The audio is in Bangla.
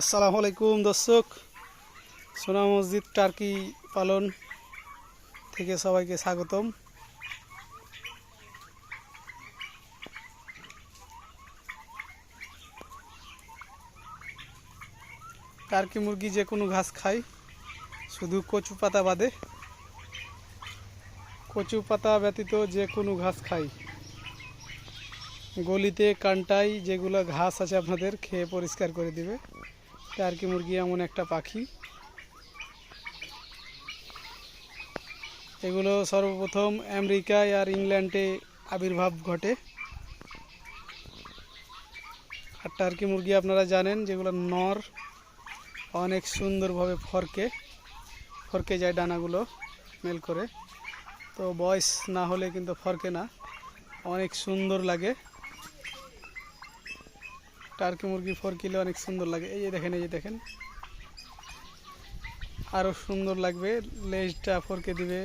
আসসালামু আলাইকুম দর্শক। সোনা মসজিদ টার্কি পালন থেকে সবাইকে স্বাগতম। টার্কি মুরগি যে কোনো ঘাস খায়, শুধু কচু পাতা বাদে। কচু পাতা ব্যতীত যে কোনো ঘাস খায়। গলিতে কান্টাই যেগুলো ঘাস আছে আপনাদের, খেয়ে পরিষ্কার করে দিবে। টার্কি মুরগি, এমন একটা পাখি। এগুলো সর্বপ্রথম আমেরিকায় আর ইংল্যান্ডে আবির্ভাব ঘটে। আর টার্কি মুরগি আপনারা জানেন, যেগুলো নর, অনেক সুন্দরভাবে ফরকে ফরকে যায় ডানাগুলো মেল করে। তো বয়স না হলে কিন্তু ফরকে না, অনেক সুন্দর লাগে। টার্কি মুরগি ফোর কিলো অনেক সুন্দর লাগে। এই যে দেখেন, এই যে দেখেন। আরও সুন্দর লাগবে, লেজটা ফরকে দিবে।